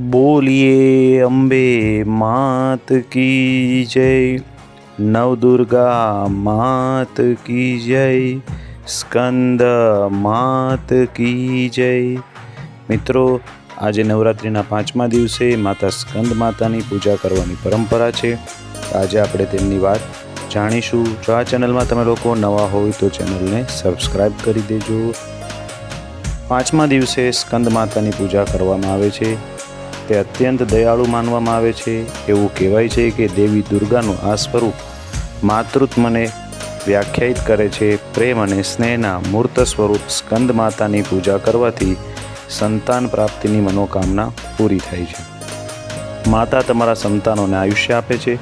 બોલીએ અંબે માત કી જય. નવદુર્ગા માત કી જય. સ્કંદ માત કી જય. મિત્રો, આજે નવરાત્રિના પાંચમા દિવસે માતા સ્કંદ માતાની પૂજા કરવાની પરંપરા છે. આજે આપણે તેમની વાત જાણીશું. જો આ ચેનલમાં તમે લોકો નવા હોય તો ચેનલને સબસ્ક્રાઈબ કરી દેજો. પાંચમા દિવસે સ્કંદ માતાની પૂજા કરવામાં આવે છે. તે અત્યંત દયાળુ માનવામાં આવે છે. એવું કહેવાય છે કે દેવી દુર્ગાનું આ સ્વરૂપ માતૃત્વને વ્યાખ્યાયિત કરે છે. પ્રેમ અને સ્નેહના મૂર્ત સ્વરૂપ સ્કંદ માતાની પૂજા કરવાથી સંતાન પ્રાપ્તિની મનોકામના પૂરી થાય છે. માતા તમારા સંતાનોને આયુષ્ય આપે છે.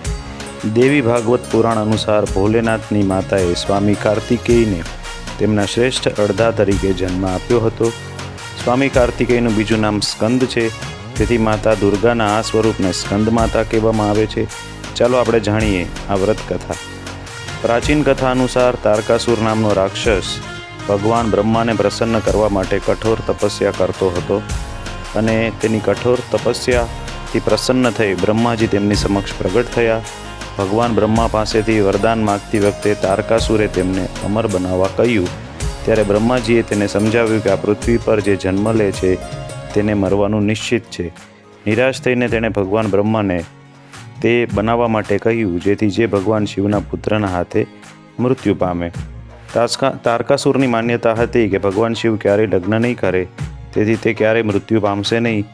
દેવી ભાગવત પુરાણ અનુસાર ભોલેનાથની માતાએ સ્વામી કાર્તિકેયને તેમના શ્રેષ્ઠ અડધા તરીકે જન્મ આપ્યો હતો. સ્વામી કાર્તિકેયનું બીજું નામ સ્કંદ છે. તેથી માતા દુર્ગાના આ સ્વરૂપને સ્કંદ માતા કહેવામાં આવે છે. ચાલો આપણે જાણીએ આ વ્રત કથા. પ્રાચીન કથા અનુસાર તારકાસુર નામનો રાક્ષસ ભગવાન બ્રહ્માને પ્રસન્ન કરવા માટે કઠોર તપસ્યા કરતો હતો અને તેની કઠોર તપસ્યાથી પ્રસન્ન થઈ બ્રહ્માજી તેમની સમક્ષ પ્રગટ થયા. ભગવાન બ્રહ્મા પાસેથી વરદાન માગતી વખતે તારકાસુરે તેમને અમર બનાવવા કહ્યું. ત્યારે બ્રહ્માજીએ તેને સમજાવ્યું કે આ પૃથ્વી પર જે જન્મ લે છે તેને મરવાનું નિશ્ચિત છે. નિરાશ થઈને તેણે ભગવાન બ્રહ્માને તે બનાવવા માટે કહ્યું, જેથી જે ભગવાન શિવના પુત્રના હાથે મૃત્યુ પામે. તાસ્કા, તારકાસુરની માન્યતા હતી કે ભગવાન શિવ ક્યારેય લગ્ન નહીં કરે, તેથી તે ક્યારેય મૃત્યુ પામશે નહીં.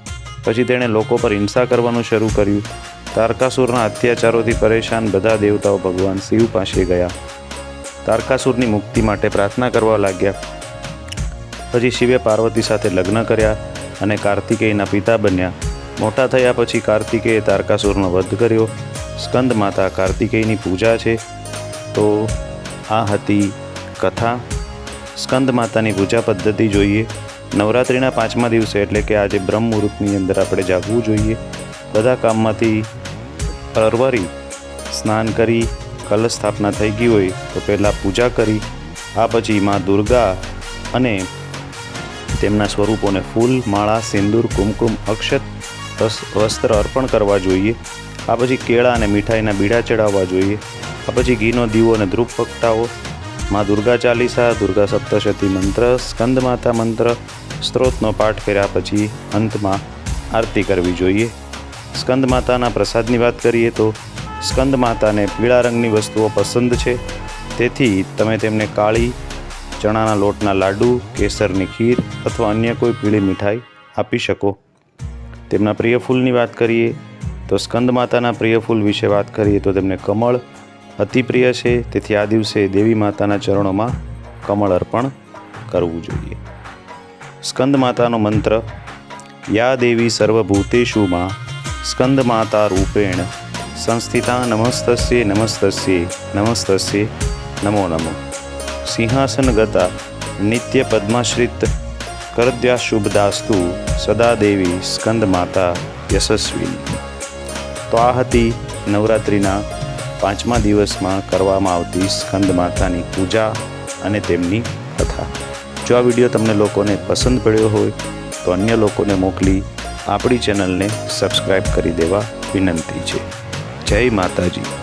પછી તેણે લોકો પર હિંસા કરવાનું શરૂ કર્યું. તારકાસુરના અત્યાચારોથી પરેશાન બધા દેવતાઓ ભગવાન શિવ પાસે ગયા. તારકાસુરની મુક્તિ માટે પ્રાર્થના કરવા લાગ્યા. પછી શિવે પાર્વતી સાથે લગ્ન કર્યા. અને કાર્તિકેયના પિતા બન્યા. મોટા થયા પછી કાર્તિકેયે તારકાસુરનો વધ કર્યો. સ્કંદ માતા કાર્તિકેયની પૂજા છે. તો આ હતી કથા. સ્કંદ માતાની પૂજા પદ્ધતિ જોઈએ. નવરાત્રિના પાંચમા દિવસે એટલે કે આજે બ્રહ્મ મુહૂર્તની અંદર આપણે જાગવું જોઈએ. બધા કામમાંથી પરવરી સ્નાન કરી, કલશ સ્થાપના થઈ ગઈ હોય તો પહેલાં પૂજા કરી. આ પછી માં દુર્ગા અને તેમના સ્વરૂપોને ફૂલ, માળા, સિંદૂર, કુમકુમ, અક્ષત વસ્ત્ર અર્પણ કરવા જોઈએ. આ પછી કેળા અને મીઠાઈના બીડા ચડાવવા જોઈએ. આ પછી ઘીનો દીવો અને ધ્રુપ પગટાવો મા દુર્ગા ચાલીસા, દુર્ગા સપ્તશતી મંત્ર, સ્કંદ માતા મંત્ર, સ્ત્રોતનો પાઠ કર્યા પછી અંતમાં આરતી કરવી જોઈએ. સ્કંદ માતાના પ્રસાદની વાત કરીએ તો સ્કંદ માતાને પીળા રંગની વસ્તુઓ પસંદ છે. તેથી તમે તેમને કાળી ચણાના લોટના લાડુ, કેસરની ખીર અથવા અન્ય કોઈ પીળી મીઠાઈ આપી શકો. તેમના પ્રિય ફૂલની વાત કરીએ તો સ્કંદ માતાના પ્રિય ફૂલ વિશે વાત કરીએ તો તેમને કમળ અતિ પ્રિય છે. તેથી આ દિવસે દેવી માતાના ચરણોમાં કમળ અર્પણ કરવું જોઈએ. સ્કંદ માતાનો મંત્ર, યા દેવી સર્વભૂતેશુમાં સ્કંદ માતા રૂપેણ સંસ્થિતા નમસ્તસ્ય નમસ્તસ્ય નમસ્તસ્ય નમો નમો. સિંહાસન ગતા નિત્ય પદ્માશ્રિત કરદ્યા શુભદાસ્તુ સદા દેવી સ્કંદ માતા યશસ્વી તો આ હતી નવરાત્રિના પાંચમા દિવસમાં કરવામાં આવતી સ્કંદ માતાની પૂજા અને તેમની કથા જો આ વીડિયો તમને લોકોને પસંદ પડ્યો હોય તો અન્ય લોકોને મોકલી આપણી ચેનલને સબસ્ક્રાઈબ કરી દેવા વિનંતી છે જય માતાજી